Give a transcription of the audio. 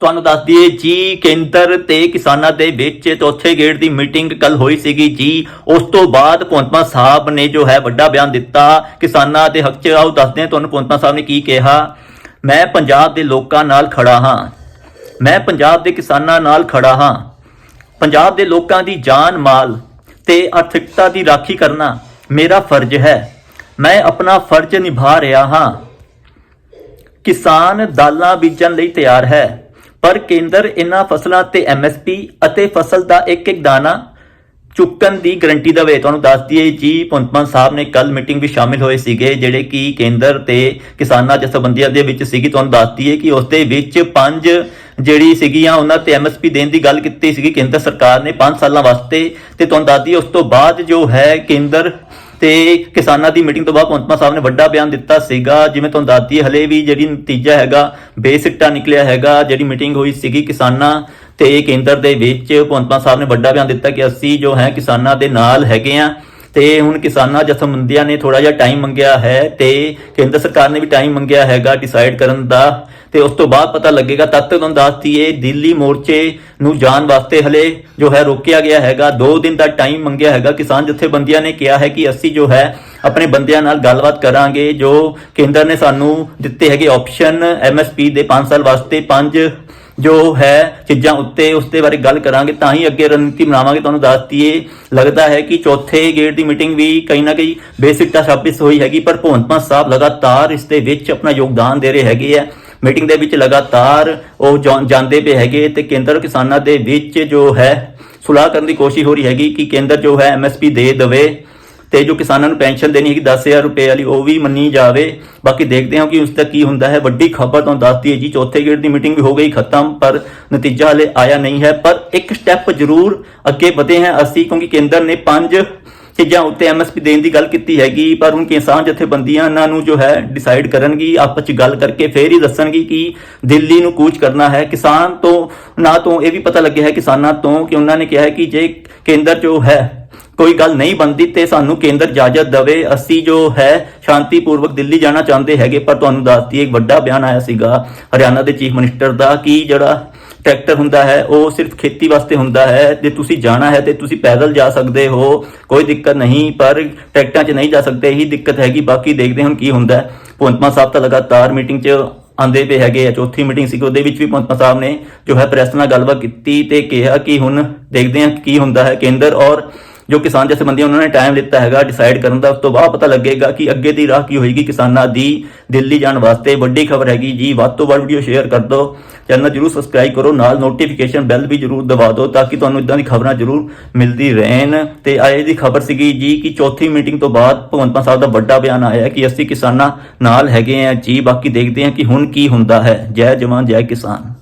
ਤੁਹਾਨੂੰ ਦੱਸ ਦਈਏ, ਜੀ ਕੇਂਦਰ ਤੇ ਕਿਸਾਨਾਂ ਦੇ ਵਿੱਚ ਚੌਥੇ ਗੇੜ ਦੀ ਮੀਟਿੰਗ ਕੱਲ ਹੋਈ ਸੀਗੀ ਜੀ। ਉਸ ਤੋਂ ਬਾਅਦ ਭਗਵੰਤ ਸਾਹਿਬ ਨੇ ਜੋ ਹੈ ਵੱਡਾ ਬਿਆਨ ਦਿੱਤਾ। ਕਿਸਾਨਾਂ ਦੇ ਹੱਕ 'ਚ ਆਓ, ਦੱਸਦੇ ਹਾਂ ਤੁਹਾਨੂੰ ਭਗਵੰਤ ਸਾਹਿਬ ਨੇ ਕੀ ਕਿਹਾ। ਮੈਂ ਪੰਜਾਬ ਦੇ ਲੋਕਾਂ ਨਾਲ ਖੜਾ ਹਾਂ। ਮੈਂ ਪੰਜਾਬ ਦੇ ਕਿਸਾਨਾਂ ਨਾਲ ਖੜਾ ਹਾਂ। ਪੰਜਾਬ ਦੇ ਲੋਕਾਂ ਦੀ ਜਾਨ ਮਾਲ ਤੇ ਆਰਥਿਕਤਾ ਦੀ ਰਾਖੀ ਕਰਨਾ ਮੇਰਾ ਫਰਜ਼ ਹੈ। ਮੈਂ ਆਪਣਾ ਫਰਜ਼ ਨਿਭਾ ਰਿਹਾ ਹਾਂ। ਕਿਸਾਨ ਦਾਲਾਂ ਬੀਜਣ ਲਈ ਤਿਆਰ ਹੈ। ਪਰ ਕੇਂਦਰ ਇਹਨਾਂ ਫਸਲਾਂ ਤੇ ਐਮਐਸਪੀ ਅਤੇ ਫਸਲ ਦਾ ਇੱਕ ਇੱਕ ਦਾਣਾ ਚੁੱਕਣ ਦੀ ਗਰੰਟੀ ਦੇਵੇ। ਤੁਹਾਨੂੰ ਦੱਸ ਦਈਏ ਜੀ ਪੁੰਤਮਨ ਸਾਹਿਬ ਨੇ ਕੱਲ ਮੀਟਿੰਗ ਵਿੱਚ ਸ਼ਾਮਿਲ ਹੋਏ ਸੀਗੇ, ਜਿਹੜੇ ਕਿ ਕੇਂਦਰ ਤੇ ਕਿਸਾਨਾਂ ਜਥੇਬੰਦੀਆਂ ਦੇ ਵਿੱਚ ਸੀਗੀ। ਤੁਹਾਨੂੰ ਦੱਸ ਦਈਏ ਕਿ ਉਸ ਦੇ ਵਿੱਚ ਪੰਜ ਜਿਹੜੀ ਸੀਗੀਆਂ, ਉਹਨਾਂ ਤੇ ਐਮਐਸਪੀ ਦੇਣ ਦੀ ਗੱਲ ਕੀਤੀ ਸੀਗੀ। ਕੇਂਦਰ ਸਰਕਾਰ ਨੇ 5 ਸਾਲਾਂ ਵਾਸਤੇ ਤੇ ਤੁਹਾਨੂੰ ਦੱਸ ਦਈਏ ਉਸ ਤੋਂ ਬਾਅਦ ਜੋ ਹੈ ਕੇਂਦਰ ਤੇ ਕਿਸਾਨਾਂ ਦੀ ਮੀਟਿੰਗ ਤੋਂ ਬਾਅਦ ਪੰਤਮਾ ਸਾਹਿਬ ਨੇ ਵੱਡਾ ਬਿਆਨ ਦਿੱਤਾ ਸੀਗਾ। ਜਿਵੇਂ ਤੁਹਾਨੂੰ ਦੱਸਦੀ ਹਲੇ ਵੀ ਜਿਹੜੀ ਨਤੀਜਾ ਹੈਗਾ ਬੇਸਿਕਟਾ ਨਿਕਲਿਆ ਹੈਗਾ, ਜਿਹੜੀ ਮੀਟਿੰਗ ਹੋਈ ਸੀਗੀ ਕਿਸਾਨਾਂ ਤੇ ਕੇਂਦਰ ਦੇ ਵਿੱਚ ਪੰਤਮਾ ਸਾਹਿਬ ਨੇ ਵੱਡਾ ਬਿਆਨ ਦਿੱਤਾ ਕਿ ਅਸੀਂ ਜੋ ਹੈ ਕਿਸਾਨਾਂ ਦੇ ਨਾਲ ਹੈਗੇ ਆ ਤੇ ਹੁਣ ਕਿਸਾਨਾਂ ਜਥੇਬੰਦੀਆਂ ਨੇ ਥੋੜਾ ਜਿਹਾ ਟਾਈਮ ਮੰਗਿਆ ਹੈ ਤੇ ਕੇਂਦਰ ਸਰਕਾਰ ਨੇ ਵੀ ਟਾਈਮ ਮੰਗਿਆ ਹੈਗਾ ਡਿਸਾਈਡ ਕਰਨ ਦਾ। ਤੇ ਉਸ ਤੋਂ ਬਾਅਦ ਪਤਾ ਲੱਗੇਗਾ ਤਦ ਤੱਕ ਤੁਹਾਨੂੰ ਦੱਸਦੀ ਏ ਦਿੱਲੀ ਮੋਰਚੇ ਨੂੰ ਜਾਣ ਵਾਸਤੇ ਹਲੇ ਜੋ ਹੈ ਰੋਕਿਆ ਗਿਆ ਹੈਗਾ। 2 ਦਿਨ ਦਾ ਟਾਈਮ ਮੰਗਿਆ ਹੈਗਾ। ਕਿਸਾਨ ਜਥੇਬੰਦੀਆਂ ਨੇ ਕਿਹਾ ਹੈ ਕਿ ਅਸੀਂ ਜੋ ਹੈ ਆਪਣੇ ਬੰਦਿਆਂ ਨਾਲ ਗੱਲਬਾਤ ਕਰਾਂਗੇ। ਜੋ ਕੇਂਦਰ ਨੇ ਸਾਨੂੰ ਦਿੱਤੇ ਹੈਗੇ ਆਪਸ਼ਨ ਐਮਐਸਪੀ ਦੇ 5 ਸਾਲ ਵਾਸਤੇ 5 ਜੋ ਹੈ ਚੀਜ਼ਾਂ ਉੱਤੇ ਉਸ ਦੇ ਬਾਰੇ ਗੱਲ ਕਰਾਂਗੇ, ਤਾਂ ਹੀ ਅੱਗੇ ਰਣਨੀਤੀ ਬਣਾਵਾਂਗੇ। ਤੁਹਾਨੂੰ ਦੱਸ ਦਈਏ, ਲੱਗਦਾ ਹੈ ਕਿ ਚੌਥੇ ਗੇਟ ਦੀ ਮੀਟਿੰਗ ਵੀ ਕਈ ਨਾ ਕहीं ਬੇਸਿਕਤਾ ਸਾਬਿਤ ਹੋਈ ਹੈਗੀ, ਪਰ ਭਗਵੰਤ ਮਾਨ ਸਾਹਿਬ ਲਗਾਤਾਰ ਇਸ ਦੇ ਵਿੱਚ ਆਪਣਾ ਯੋਗਦਾਨ ਦੇ ਰਹੇ ਹੈਗੇ ਆ। ਮੀਟਿੰਗ ਦੇ ਵਿੱਚ ਲਗਾਤਾਰ ਉਹ ਜਾਂ- ਜਾਂਦੇ ਪਏ ਹੈਗੇ ਤੇ ਕੇਂਦਰ ਕਿਸਾਨਾਂ ਦੇ ਵਿੱਚ ਜੋ ਹੈ ਸੁਲਾਹ ਕਰਨ ਦੀ ਕੋਸ਼ਿਸ਼ ਹੋ ਰਹੀ ਹੈਗੀ ਕਿ ਕੇਂਦਰ ਜੋ ਹੈ ਐਮਐਸਪੀ ਦੇ ਦੇਵੇ। ਤੇ ਜੋ ਕਿਸਾਨਾਂ ਨੂੰ ਪੈਨਸ਼ਨ ਦੇਣੀ ਹੈਗੀ 10000 ਰੁਪਏ ਵਾਲੀ, ਉਹ ਵੀ ਮੰਨੀ ਜਾਵੇ। ਬਾਕੀ ਦੇਖਦੇ ਹਾਂ ਕਿ ਉਸ ਦਾ ਕੀ ਹੁੰਦਾ ਹੈ। ਵੱਡੀ ਖਬਰ ਤੁਹਾਨੂੰ ਦੱਸਦੀ ਹੈ ਜੀ, ਚੌਥੇ ਗੇੜ ਦੀ ਮੀਟਿੰਗ ਵੀ ਹੋ ਗਈ ਖਤਮ, ਪਰ ਨਤੀਜਾ ਹਲੇ ਆਇਆ ਨਹੀਂ ਹੈ। ਪਰ ਇੱਕ ਸਟੈਪ ਜ਼ਰੂਰ ਅੱਗੇ ਵਧੇ ਹਾਂ ਅਸੀਂ, ਕਿਉਂਕਿ ਕੇਂਦਰ ਨੇ ਪੰਜ ਚੀਜ਼ਾਂ ਉੱਤੇ ਐਮਐਸਪੀ ਦੇਣ ਦੀ ਗੱਲ ਕੀਤੀ ਹੈਗੀ, ਪਰ ਹੁਣ ਕਿਸਾਨ ਜਥੇਬੰਦੀਆਂ ਇਹਨਾਂ ਨੂੰ ਜੋ ਹੈ ਡਿਸਾਈਡ ਕਰਨਗੀ, ਆਪਸ ਚ ਗੱਲ ਕਰਕੇ ਫੇਰ ਹੀ ਦੱਸਣਗੀ ਕਿ ਦਿੱਲੀ ਨੂੰ ਕੂਚ ਕਰਨਾ ਹੈ। ਕਿਸਾਨ ਤੋਂ, ਨਾ ਤੋਂ ਇਹ ਵੀ ਪਤਾ ਲੱਗਿਆ ਹੈ ਕਿਸਾਨਾਂ ਤੋਂ ਕਿ ਉਹਨਾਂ ਨੇ ਕਿਹਾ ਹੈ ਕਿ ਜੇ ਕੇਂਦਰ ਜੋ ਹੈ ਕੋਈ ਗੱਲ ਨਹੀਂ ਬੰਦੀ ਤੇ ਸਾਨੂੰ ਕੇਂਦਰ ਇਜਾਜ਼ਤ ਦੇਵੇ। ਅਸੀਂ ਜੋ ਹੈ, ਸ਼ਾਂਤੀਪੂਰਵਕ ਦਿੱਲੀ ਜਾਣਾ ਚਾਹੁੰਦੇ ਹੈਗੇ, ਪਰ ਤੁਹਾਨੂੰ ਦੱਸਦੀ ਇੱਕ ਵੱਡਾ ਬਿਆਨ ਆਇਆ ਸੀਗਾ ਹਰਿਆਣਾ ਦੇ ਚੀਫ ਮਿਨਿਸਟਰ ਦਾ ਕਿ ਜਿਹੜਾ ਟਰੈਕਟਰ ਹੁੰਦਾ ਹੈ, ਉਹ ਸਿਰਫ ਖੇਤੀ ਵਾਸਤੇ ਹੁੰਦਾ ਹੈ। ਜੇ ਤੁਸੀਂ ਜਾਣਾ ਹੈ ਤੇ ਤੁਸੀਂ ਪੈਦਲ ਜਾ ਸਕਦੇ ਹੋ, ਕੋਈ ਦਿੱਕਤ ਨਹੀਂ, ਪਰ ਟਰੈਕਟਰਾਂ 'ਚ ਨਹੀਂ ਜਾ ਸਕਦੇ, ਇਹੀ ਦਿੱਕਤ ਹੈਗੀ। ਬਾਕੀ ਦੇਖਦੇ ਹਾਂ ਹੁਣ ਕੀ ਹੁੰਦਾ ਹੈ। ਸਾਹਿਬ ਤਾਂ ਲਗਾਤਾਰ ਮੀਟਿੰਗ 'ਚ ਆਂਦੇ ਪਏ ਹੈਗੇ ਆ, ਚੌਥੀ ਮੀਟਿੰਗ ਸੀ ਉਹਦੇ ਵਿੱਚ ਵੀ ਭਗਵੰਤ ਸਾਹਿਬ ਨੇ ਜੋ ਹੈ ਪ੍ਰੈਸ ਨਾਲ ਗੱਲਬਾਤ ਕੀਤੀ ਤੇ ਕਿਹਾ ਕਿ ਹੁਣ ਦੇਖਦੇ ਹਾਂ ਕੀ ਹੁੰਦਾ ਹੈ। ਕੇਂਦਰ ਔਰ ਜੋ ਕਿਸਾਨ ਜਥੇਬੰਦੀਆਂ ਉਹਨਾਂ ਨੇ ਟਾਈਮ ਦਿੱਤਾ ਹੈਗਾ ਡਿਸਾਈਡ ਕਰਨ ਦਾ, ਉਸ ਤੋਂ ਬਾਅਦ ਪਤਾ ਲੱਗੇਗਾ ਕਿ ਅੱਗੇ ਦੀ ਰਾਹ ਕੀ ਹੋਏਗੀ ਕਿਸਾਨਾਂ ਦੀ ਦਿੱਲੀ ਜਾਣ ਵਾਸਤੇ। ਵੱਡੀ ਖਬਰ ਹੈਗੀ ਜੀ, ਵੱਧ ਤੋਂ ਵੱਧ ਵੀਡੀਓ ਸ਼ੇਅਰ ਕਰ ਦਿਓ ਚੈਨਲ ਜਰੂਰ ਸਬਸਕ੍ਰਾਈਬ ਕਰੋ, ਨਾਲ ਨੋਟੀਫਿਕੇਸ਼ਨ ਬੈਲ ਵੀ ਜਰੂਰ ਦਬਾ ਦਿਓ ਤਾਂ ਕਿ ਤੁਹਾਨੂੰ ਇਦਾਂ ਦੀ ਖਬਰਾਂ ਜਰੂਰ ਮਿਲਦੀ ਰਹਿਣ। ਤੇ ਆਏ ਦੀ ਖਬਰ ਸੀਗੀ ਜੀ ਕਿ ਚੌਥੀ ਮੀਟਿੰਗ ਤੋਂ ਬਾਅਦ ਭਗਵੰਤ ਮਾਨ ਸਾਹਿਬ ਦਾ ਵੱਡਾ ਬਿਆਨ ਆਇਆ ਕਿ ਅਸੀਂ ਕਿਸਾਨਾਂ ਨਾਲ ਹੈਗੇ ਆ ਜੀ, ਬਾਕੀ ਦੇਖਦੇ ਹਾਂ ਕਿ ਹੁਣ ਕੀ ਹੁੰਦਾ ਹੈ। ਜੈ ਜਵਾਨ, ਜੈ ਕਿਸਾਨ।